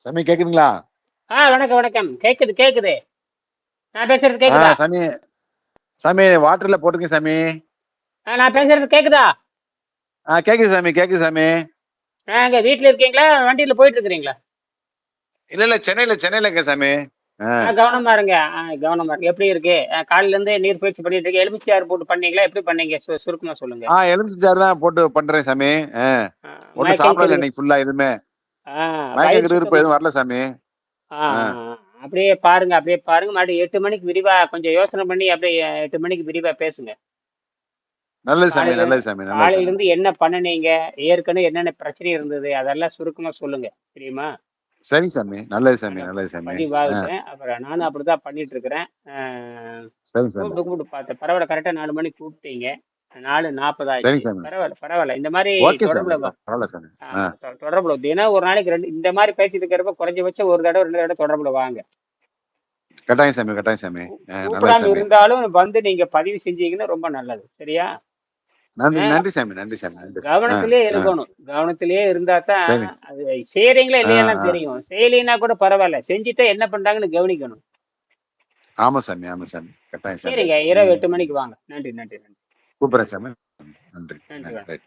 சாமி கேக்குதுங்களா? ஆ வணக்கம் வணக்கம். கேக்குது கேக்குது. நான் பேசுறது கேக்குதா? சாமி சாமி வாட்டர்ல போட்டுங்க சாமி. நான் பேசுறது கேக்குதா? ஆ கேக்குது சாமி கேக்குது சாமி. ஆ, இங்க வீட்ல இருக்கீங்களா? வண்டியில போயிட்டு இருக்கிறீங்களா இல்ல இல்ல சென்னையில சென்னையில இருக்க சாமி. கவனமா இருங்க. கவனமா இருங்க. எப்படி இருக்கு? காலையில இருந்து நீர் பயிற்சி பண்ணிட்டு இருக்கு எலுமிச்சாறு போட்டு பண்ணீங்களா? எப்படி பண்ணீங்க? சுருக்கமா சொல்லுங்க. ஆ எலுமிச்சை சாறு தான் போட்டு பண்றேன் சாமி. மயக்கம் சாப்பிடல இன்னைக்கு ஃபுல்லா எதுவுமே. எதுவும் வரல சாமி. அப்படியே பாருங்க அப்படியே பாருங்க. மறுபடியும் எட்டு மணிக்கு விரிவா கொஞ்சம் யோசனை பண்ணி அப்படியே எட்டு மணிக்கு விரிவா பேசுங்க. நல்லது சாமி நல்லது சாமி காலையில இருந்து என்ன பண்ணுனீங்க? ஏற்கனவே என்னென்ன பிரச்சனை இருந்தது? அதெல்லாம் சுருக்கமா சொல்லுங்க. தெரியுமா சரிங்க சாமி நல்லது சாமி நல்லது சாமி. ஆ. பதிவாகட்டும் அப்புறம் நானும் அப்படிதான் பண்ணிட்டு இருக்கிறேன். கூப்பிட்டு கூப்பிட்டு பார்த்தேன். பரவாயில்ல கரெக்டா நாலு மணிக்கு கூப்பிட்டீங்க. நாலு நாற்பது ஆச்சு சரிங்க சாமி. பரவாயில்ல பரவாயில்ல. இந்த மாதிரி தொடர்புல தொடர்புல தினம் ஒரு நாளைக்கு ரெண்டு இந்த மாதிரி பேசிட்டு இருக்கிறப்ப குறைஞ்சபட்சம் ஒரு தடவை ரெண்டு தடவை தொடர்புல வாங்க. கட்டாயம் சாமி கட்டாயம் சாமி. இருந்தாலும் வந்து நீங்க பதிவு செஞ்சீங்கன்னா ரொம்ப நல்லது. சரியா? நன்றி சாமி நன்றி சாமி கவனத்திலே இருக்கணும். கவனத்திலே இருந்தா தான் அது செய்யறீங்களா ஆ தெரியும். செய்யலைன்னா கூட பரவாயில்ல. செஞ்சுட்டா என்ன பண்றாங்கன்னு கவனிக்கணும். ஆமா சாமி ஆமா சாமி. கட்டாயம் சரிங்க இரவு எட்டு மணிக்கு வாங்க. நன்றி நன்றி நன்றி. கூப்பிடுறேன் சாமி. நன்றி. நன்றி.